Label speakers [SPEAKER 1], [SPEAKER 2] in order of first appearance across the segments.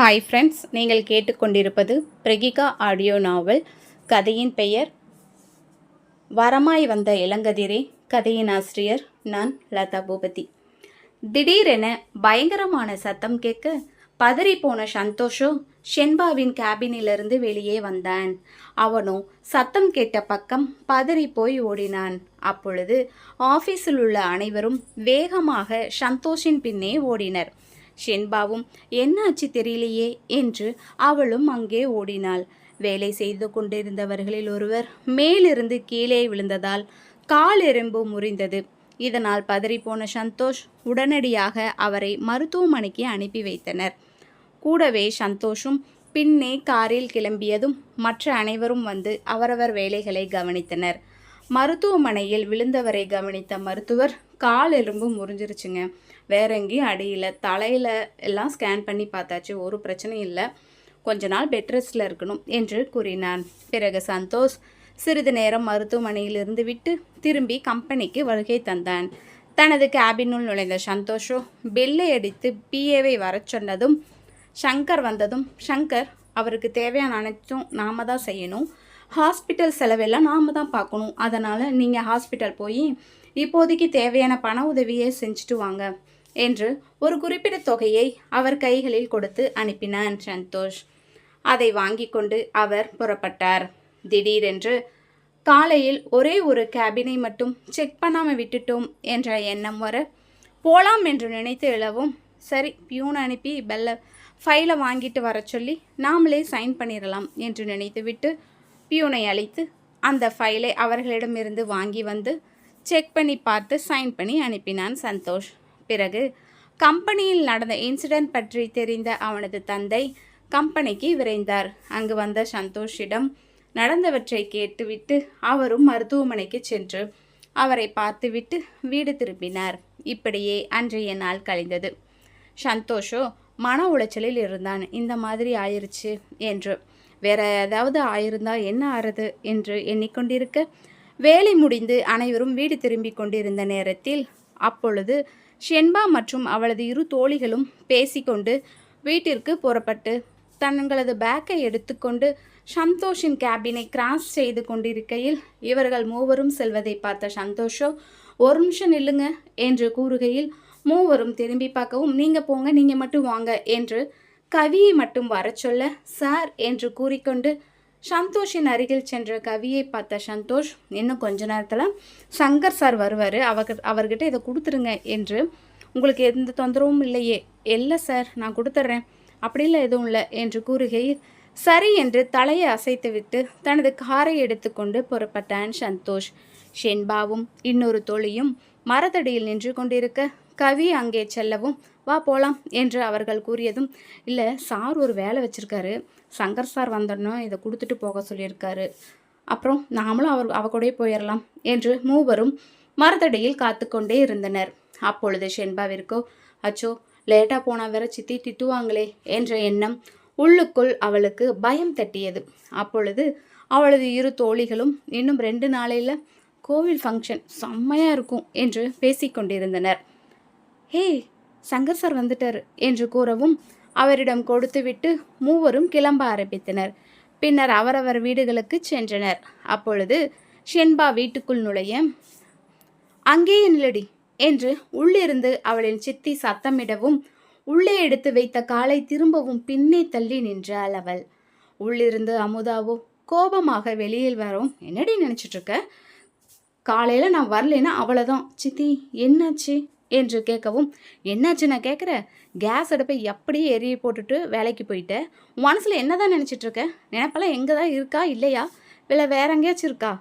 [SPEAKER 1] Hi friends நீங்கள் கேட்டுக்கொண்டிருப்பது பிரகிகா audio நாவல் கதையின் பெயர் வரமாய் வந்த இளங்கதிரே. கதையின் ஆசிரியர் நான் லதா பூபதி. திடீரென பயங்கரமான சத்தம் கேட்க பதறி போன சந்தோஷோ ஷென்பாவின் கேபினிலிருந்து வெளியே வந்தான். அவனோ சத்தம் கேட்ட பக்கம் பதறி போய் ஓடினான். அப்பொழுது ஆஃபீஸில் உள்ள அனைவரும் வேகமாக சந்தோஷின் பின்னே ஓடினர். ஷென்பாவும் என்னாச்சு தெரியலையே என்று அவளும் அங்கே ஓடினாள். வேலை செய்து கொண்டிருந்தவர்களில் ஒருவர் மேலிருந்து கீழே விழுந்ததால் கால் எறும்பு முறிந்தது. இதனால் பதறிப்போன சந்தோஷ் உடனடியாக அவரை மருத்துவமனைக்கு அனுப்பி வைத்தனர். கூடவே சந்தோஷும் பின்னே காரில் கிளம்பியதும் மற்ற அனைவரும் வந்து அவரவர் வேலைகளை கவனித்தனர். மருத்துவமனையில் விழுந்தவரை கவனித்த மருத்துவர் கால் எலும்பு முறிஞ்சிருச்சுங்க. வேற எங்கேயும் அடியில் தலையில் எல்லாம் ஸ்கேன் பண்ணி பார்த்தாச்சு. ஒரு பிரச்சனையும் இல்லை. கொஞ்ச நாள் பெட் ரெஸ்டில் இருக்கணும் என்று கூறினான். பிறகு சந்தோஷ் சிறிது நேரம் மருத்துவமனையிலிருந்து விட்டு திரும்பி கம்பெனிக்கு வருகை தந்தான். தனது கேபினுள் நுழைந்த சந்தோஷோ பெல்லை அடித்து பிஏவை வரச் சொன்னதும் ஷங்கர் வந்ததும் ஷங்கர் அவருக்கு தேவையான அனைத்தும் நாம தான் செய்யணும். ஹாஸ்பிட்டல் செலவெல்லாம் நாம தான் பார்க்கணும். அதனால் நீங்கள் ஹாஸ்பிட்டல் போய் இப்போதைக்கு தேவையான பண உதவியை செஞ்சுட்டு வாங்க. என்று ஒரு குறிப்பிட்ட தொகையை அவர் கைகளில் கொடுத்து அனுப்பினான் சந்தோஷ். அதை வாங்கி கொண்டு அவர் புறப்பட்டார். திடீரென்று காலையில் ஒரே ஒரு கேபினை மட்டும் செக் பண்ணாமல் விட்டுட்டோம் என்ற எண்ணம் வர போலாம் என்று நினைத்து எழவும். சரி பியூன் அனுப்பி பெல்ல ஃபைலை வாங்கிட்டு வர சொல்லி நாமளே சைன் பண்ணிடலாம் என்று நினைத்துவிட்டு பியூனை அழைத்து அந்த ஃபைலை அவர்களிடமிருந்து வாங்கி வந்து செக் பண்ணி பார்த்து சைன் பண்ணி அனுப்பினான் சந்தோஷ். பிறகு கம்பெனியில் நடந்த இன்சிடென்ட் பற்றி தெரிந்த அவனது தந்தை கம்பெனிக்கு விரைந்தார். அங்கு வந்த சந்தோஷிடம் நடந்தவற்றை கேட்டுவிட்டு அவரும் மருத்துவமனைக்கு சென்று அவரை பார்த்துவிட்டு வீடு திரும்பினார். இப்படியே அன்றைய நாள் கழிந்தது. சந்தோஷோ மன உளைச்சலில் இருந்தான். இந்த மாதிரி ஆயிருச்சு என்று. வேற ஏதாவது ஆயிருந்தா என்ன ஆறுது என்று எண்ணிக்கொண்டிருக்க வேலை முடிந்து அனைவரும் வீடு திரும்பிக் கொண்டிருந்த நேரத்தில் அப்பொழுது ஷென்பா மற்றும் அவளது இரு தோழிகளும் பேசிக்கொண்டு வீட்டிற்கு புறப்பட்டு தங்களது பேக்கை எடுத்துக்கொண்டு சந்தோஷின் கேபினை கிராஸ் செய்து கொண்டிருக்கையில் இவர்கள் மூவரும் செல்வதை பார்த்த சந்தோஷோ ஒரு நிமிஷம் நில்லுங்க என்று கூறுகையில் மூவரும் திரும்பி பார்க்கவும் நீங்கள் போங்க நீங்கள் மட்டும் வாங்க என்று கவியை மட்டும் வரச் சொல்ல சார் என்று கூறிக்கொண்டு சந்தோஷின் அருகில் சென்ற கவியை பார்த்த சந்தோஷ் இன்னும் கொஞ்ச நேரத்தில் சங்கர் சார் வருவார். அவர் அவர்கிட்ட இதை கொடுத்துருங்க என்று உங்களுக்கு எந்த தொந்தரவும் இல்லையே. இல்லை சார் நான் கொடுத்துட்றேன். அப்படிலாம் எதுவும் இல்லை என்று கூறுகையில் சரி என்று தலையை அசைத்துவிட்டு தனது காரை எடுத்துக்கொண்டு புறப்பட்டான் சந்தோஷ். ஷென்பாவும் இன்னொரு தோழியும் மரத்தடியில் நின்று கொண்டிருக்க கவி அங்கே செல்லவும் வா போகலாம் என்று அவர்கள் கூறியதும் இல்லை சார் ஒரு வேலை வச்சுருக்காரு. சங்கர் சார் வந்தோடனே இதை கொடுத்துட்டு போக சொல்லியிருக்காரு. அப்புறம் நாமளும் அவர் அவ கூடயே போயிடலாம் என்று மூவரும் மரத்தடியில் காத்து கொண்டே இருந்தனர். அப்பொழுது ஷென்பாவிற்கோ அச்சோ லேட்டாக போனால் வேற சித்தி திட்டுவாங்களே என்ற எண்ணம் உள்ளுக்குள் அவளுக்கு பயம் தட்டியது. அப்பொழுது அவளது இரு தோழிகளும் இன்னும் ரெண்டு நாளையில் கோவில் ஃபங்க்ஷன் செம்மையாக இருக்கும் என்று பேசிக்கொண்டிருந்தனர். ஹே சங்கர் சார் வந்துட்டார் என்று கூறவும் அவரிடம் கொடுத்துவிட்டு மூவரும் கிளம்ப ஆரம்பித்தனர். பின்னர் அவரவர் வீடுகளுக்கு சென்றனர். அப்பொழுது ஷென்பா வீட்டுக்குள் நுழைய அங்கேயே நிலடி என்று உள்ளிருந்து அவளின் சித்தி சத்தமிடவும் உள்ளே எடுத்து வைத்த காலை திரும்பவும் பின்னே தள்ளி நின்றாள் அவள். உள்ளிருந்து அமுதாவோ கோபமாக வெளியில் வரும். என்னடி நினச்சிட்ருக்க காலையில் நான் வரலைன்னா அவ்வளோதான் சித்தி என்னாச்சு? என்று கேட்கவும் என்னாச்சு நான் கேட்குற? கேஸ் அடுப்பை அப்படியே எரிய போட்டுட்டு வேலைக்கு போயிட்டேன் மனசில் என்ன தான் நினச்சிட்ருக்கேன் நினைப்பெல்லாம் எங்கே தான் இருக்கா இல்லையா? இல்லை வேற எங்கேயாச்சும் இருக்கா?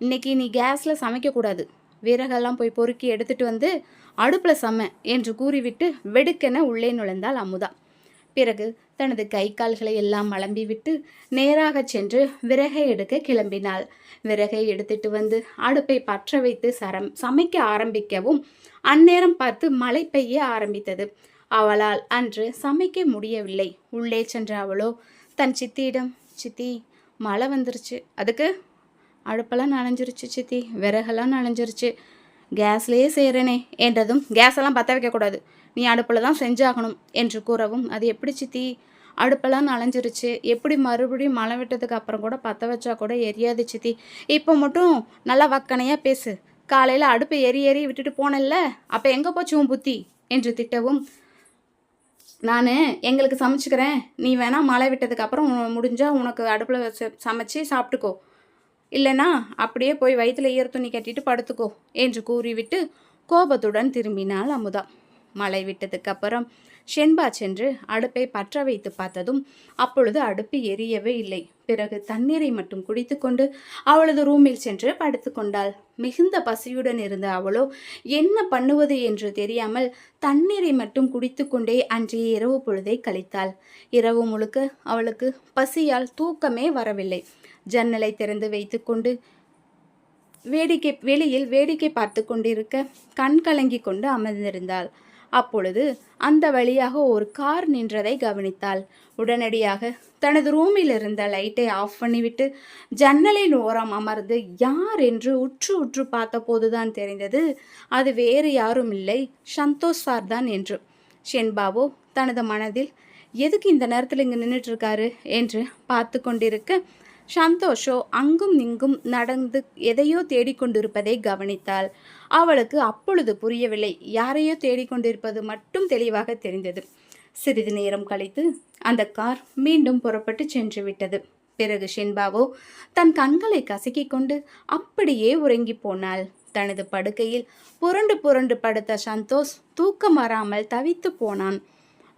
[SPEAKER 1] இன்றைக்கி நீ கேஸில் சமைக்கக்கூடாது விறகெல்லாம் போய் பொறுக்கி எடுத்துகிட்டு வந்து அடுப்பில் சம என்று கூறிவிட்டு வெடுக்கென உள்ளே நுழைந்தாள் அமுதா. பிறகு தனது கை கால்களை எல்லாம் மலம்பி விட்டு நேராக சென்று விறகை எடுக்க கிளம்பினாள். விறகை எடுத்துட்டு வந்து அடுப்பை பற்ற வைத்து சரம் சமைக்க ஆரம்பிக்கவும் அந்நேரம் பார்த்து மழை பெய்ய ஆரம்பித்தது. அவளால் அன்று சமைக்க முடியவில்லை. உள்ளே சென்ற அவளோ தன் சித்தியிடம் சித்தி மழை வந்துருச்சு. அதுக்கு அடுப்பெல்லாம் நனைஞ்சிருச்சு சித்தி. விறகெல்லாம் நனைஞ்சிருச்சு. கேஸ்லேயே செய்கிறேனே என்றதும் கேஸெல்லாம் பற்ற வைக்கக்கூடாது. நீ அடுப்பில் தான் செஞ்சாகணும் என்று கூறவும் அது எப்படி சித்தி? அடுப்பெல்லாம் நனைஞ்சிருச்சு எப்படி மறுபடியும் மழை விட்டதுக்கு அப்புறம் கூட பற்ற வச்சா கூட எரியாது சித்தி. இப்போ மட்டும் நல்லா வக்கனையாக பேசு. காலையில் அடுப்பை எரி எரி விட்டுட்டு போனல்ல அப்போ எங்கே போச்சு உன் புத்தி? என்று திட்டவும் நான் எங்களுக்கு சமைச்சுக்கிறேன். நீ வேணால் மழை விட்டதுக்கு அப்புறம் முடிஞ்சால் உனக்கு அடுப்பில் வச்சு சமைச்சு சாப்பிட்டுக்கோ. இல்லைனா அப்படியே போய் வயிற்றுல ஈர துணி கட்டிட்டு படுத்துக்கோ என்று கூறிவிட்டு கோபத்துடன் திரும்பினாள் அமுதா. மழை விட்டதுக்கப்புறம் ஷென்பா சென்று அடுப்பை பற்ற வைத்து பார்த்ததும் அப்பொழுது அடுப்பு எரியவே இல்லை. பிறகு தண்ணீரை மட்டும் குடித்துக்கொண்டு அவளது ரூமில் சென்று படுத்துக்கொண்டாள் மிகுந்த பசியுடன் இருந்த அவளோ என்ன பண்ணுவது என்று தெரியாமல் தண்ணீரை மட்டும் குடித்துக்கொண்டே அன்றைய இரவு பொழுதை கழித்தாள். இரவு முழுக்க அவளுக்கு பசியால் தூக்கமே வரவில்லை. ஜன்னலை திறந்து வைத்துக்கொண்டு வேடிக்கை வெளியில் வேடிக்கை பார்த்து கொண்டிருக்க கண் கலங்கி கொண்டு அமர்ந்திருந்தாள். அப்பொழுது அந்த வழியாக ஒரு கார் நின்றதை கவனித்தாள். உடனடியாக தனது ரூமில் இருந்த லைட்டை ஆஃப் பண்ணிவிட்டு ஜன்னலின் ஓரம் அமர்ந்து யார் என்று உற்று உற்று பார்த்தபோதுதான் தெரிந்தது அது வேறு யாரும் இல்லை சந்தோஷ் சார் தான் என்று. ஷென்பாபு தனது மனதில் எதுக்கு இந்த நேரத்தில் இங்கே நின்றுட்டு இருக்காரு? என்று பார்த்து கொண்டிருக்க சந்தோஷோ அங்கும் இங்கும் நடந்து எதையோ தேடிக்கொண்டிருப்பதை கவனித்தாள். அவளுக்கு அப்பொழுது புரியவில்லை. யாரையோ தேடிக்கொண்டிருப்பது மட்டும் தெளிவாக தெரிந்தது. சிறிது நேரம் கழித்து அந்த கார் மீண்டும் புறப்பட்டு சென்று விட்டது. பிறகு ஷின்பாவோ தன் கண்களை கசக்கிக் கொண்டு அப்படியே உறங்கி போனாள். தனது படுக்கையில் புரண்டு புரண்டு படுத்த சந்தோஷ் தூக்கம் வராமல் தவித்து போனான்.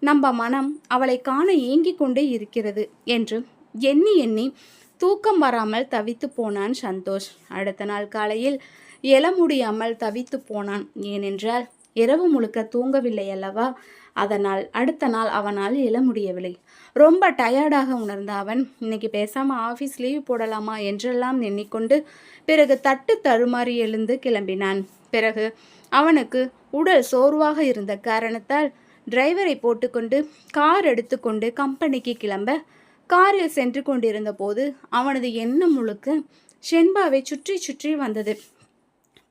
[SPEAKER 1] நம்ம மனம் அவளை காண ஏங்கிக் கொண்டே இருக்கிறது என்று எண்ணி எண்ணி தூக்கம் வராமல் தவித்து போனான் சந்தோஷ். அடுத்த நாள் காலையில் எழ முடியாமல் தவித்து போனான். ஏனென்றால் இரவு முழுக்க தூங்கவில்லை அல்லவா? அதனால் அடுத்த நாள் அவனால் எழ முடியவில்லை. ரொம்ப டயர்டாக உணர்ந்த அவன் இன்னைக்கு பேசாமல் ஆஃபீஸ் லீவ் போடலாமா? என்றெல்லாம் எண்ணிக்கொண்டு பிறகு தட்டு தருமாறி எழுந்து கிளம்பினான். பிறகு அவனுக்கு உடல் சோர்வாக இருந்த காரணத்தால் டிரைவரை போட்டுக்கொண்டு கார் எடுத்துக்கொண்டு கம்பெனிக்கு கிளம்ப காரில் சென்று கொண்டிருந்த போது அவனது எண்ணம் முழுக்க ஷென்பாவை சுற்றி சுற்றி வந்தது.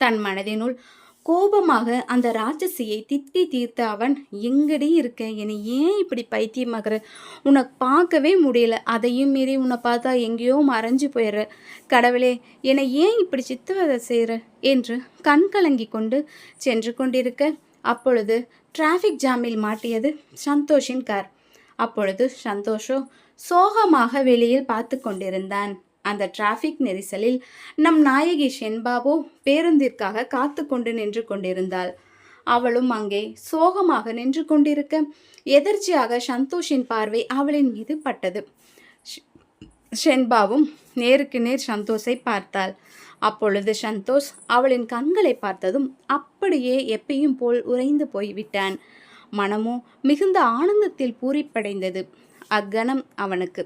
[SPEAKER 1] தன் மனதினுள் கோபமாக அந்த ராட்சசியை திட்டி தீர்த்த அவன் எங்கடி இருக்க? என்னை ஏன் இப்படி பைத்தியமாகிற உனக்கு பார்க்கவே முடியல. அதையும் மீறி உன்னை பார்த்தா எங்கேயோ மறைஞ்சு போயிடுற. கடவுளே என்னை ஏன் இப்படி சித்துவதை செய்கிற என்று கண் கலங்கி கொண்டு சென்று கொண்டிருக்க அப்பொழுது டிராஃபிக் ஜாமில் மாட்டியது சந்தோஷின் கார். அப்பொழுது சந்தோஷோ சோகமாக வெளியில் பார்த்து கொண்டிருந்தான். அந்த டிராஃபிக் நெரிசலில் நம் நாயகி ஷென்பாபு பேருந்திற்காக காத்து கொண்டு நின்று கொண்டிருந்தாள். அவளும் அங்கே சோகமாக நின்று கொண்டிருக்க எதிர்ச்சியாக சந்தோஷின் பார்வை அவளின் மீது பட்டது. ஷென்பாவும் நேருக்கு நேர் சந்தோஷை பார்த்தாள். அப்பொழுது சந்தோஷ் அவளின் கண்களை பார்த்ததும் அப்படியே எப்பயும் போல் உறைந்து போய்விட்டான். மனமோ மிகுந்த ஆனந்தத்தில் பூரிப்படைந்தது. அக்கணம் அவனுக்கு.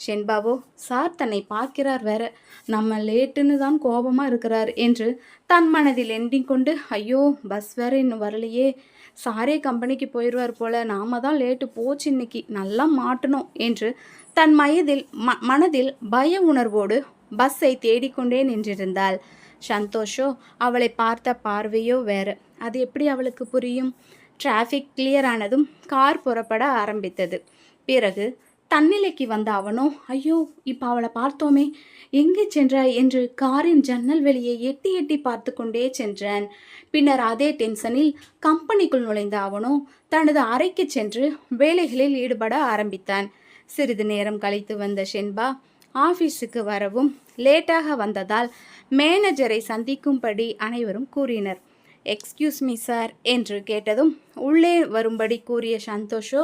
[SPEAKER 1] ஷென்பாவோ சார் தன்னை பார்க்கிறார் வேற. நம்ம லேட்டுன்னு தான் கோபமாக இருக்கிறார் என்று தன் மனதில் எண்ணிக்கொண்டு ஐயோ பஸ் வேற இன்னும் வரலையே. சாரே கம்பெனிக்கு போயிடுவார் போல. நாம தான் லேட்டு போச்சு இன்னைக்கு. நல்லா மாட்டணும் என்று தன் மயதில் ம மனதில் பய உணர்வோடு பஸ்ஸை தேடிக்கொண்டே நின்றிருந்தாள். சந்தோஷோ அவளை பார்த்த பார்வையோ வேறு. அது எப்படி அவளுக்கு புரியும்? டிராஃபிக் கிளியர் ஆனதும் கார் புறப்பட ஆரம்பித்தது. பிறகு தன்னிலைக்கு வந்த அவனோ ஐயோ இப்போ அவளை பார்த்தோமே. எங்கே சென்றாய் என்று காரின் ஜன்னல் வெளியே எட்டி எட்டி பார்த்து கொண்டே சென்றான். பின்னர் அதே டென்ஷனில் கம்பெனிக்குள் நுழைந்த அவனோ தனது அறைக்கு சென்று வேலைகளில் ஈடுபட ஆரம்பித்தான். சிறிது நேரம் கழித்து வந்த ஷென்பா ஆஃபீஸுக்கு வரவும் லேட்டாக வந்ததால் மேனேஜரை சந்திக்கும்படி அனைவரும் கூறினர். எக்ஸ்கியூஸ் மீ சார் என்று கேட்டதும் உள்ளே வரும்படி கூறிய சந்தோஷோ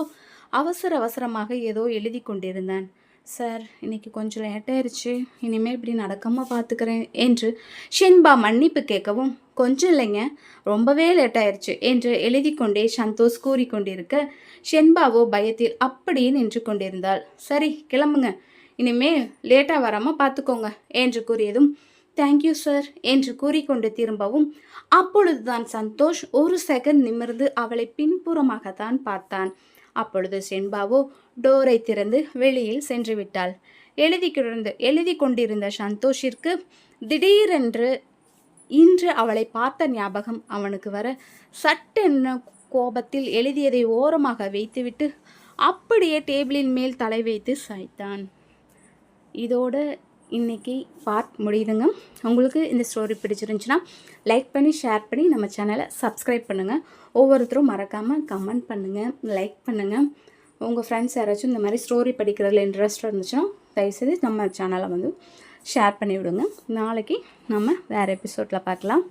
[SPEAKER 1] அவசர அவசரமாக ஏதோ எழுதி கொண்டிருந்தான். சார் இன்னைக்கு கொஞ்சம் லேட்டாயிருச்சு இனிமேல் இப்படி நடக்காமல் பார்த்துக்கிறேன் என்று ஷின்பா மன்னிப்பு கேட்கவும் கொஞ்சம் இல்லைங்க. ரொம்பவே லேட்டாயிருச்சு என்று எழுதி கொண்டே சந்தோஷ் கூறிக்கொண்டிருக்க ஷென்பாவோ பயத்தில் அப்படியே நின்று கொண்டிருந்தாள். சரி கிளம்புங்க. இனிமே லேட்டாக வராமல் பார்த்துக்கோங்க என்று கூறியதும் தேங்க்யூ சார் என்று கூறிக்கொண்டு திரும்பவும் அப்பொழுதுதான் சந்தோஷ் ஒரு செகண்ட் நிமிர்ந்து அவளை பின்புறமாகத்தான் பார்த்தான். அப்பொழுது செண்பாவோ டோரை திறந்து வெளியில் சென்று விட்டாள் எழுதி கொண்டிருந்த எழுதி கொண்டிருந்த சந்தோஷிற்கு திடீரென்று இன்று அவளை பார்த்த ஞாபகம் அவனுக்கு வர சட்டென்ன கோபத்தில் எழுதியதை ஓரமாக வைத்துவிட்டு அப்படியே டேபிளின் மேல் தலை வைத்து சாய்த்தான். இதோட இன்னைக்கு பார்ட் முடியுதுங்க. உங்களுக்கு இந்த ஸ்டோரி பிடிச்சிருந்துச்சுன்னா லைக் பண்ணி ஷேர் பண்ணி நம்ம சேனலை சப்ஸ்கிரைப் பண்ணுங்கள் ஒவ்வொருத்தரும் மறக்காமல் கமெண்ட் பண்ணுங்கள் லைக் பண்ணுங்கள் உங்கள் ஃப்ரெண்ட்ஸ் யாராச்சும் இந்த மாதிரி ஸ்டோரி படிக்கிறதுல இன்ட்ரெஸ்ட் இருந்துச்சுன்னா தயவுசெய்து நம்ம சேனலை வந்து ஷேர் பண்ணி விடுங்க நாளைக்கு நம்ம வேறு எபிசோடில் பார்க்கலாம்.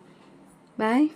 [SPEAKER 1] பாய்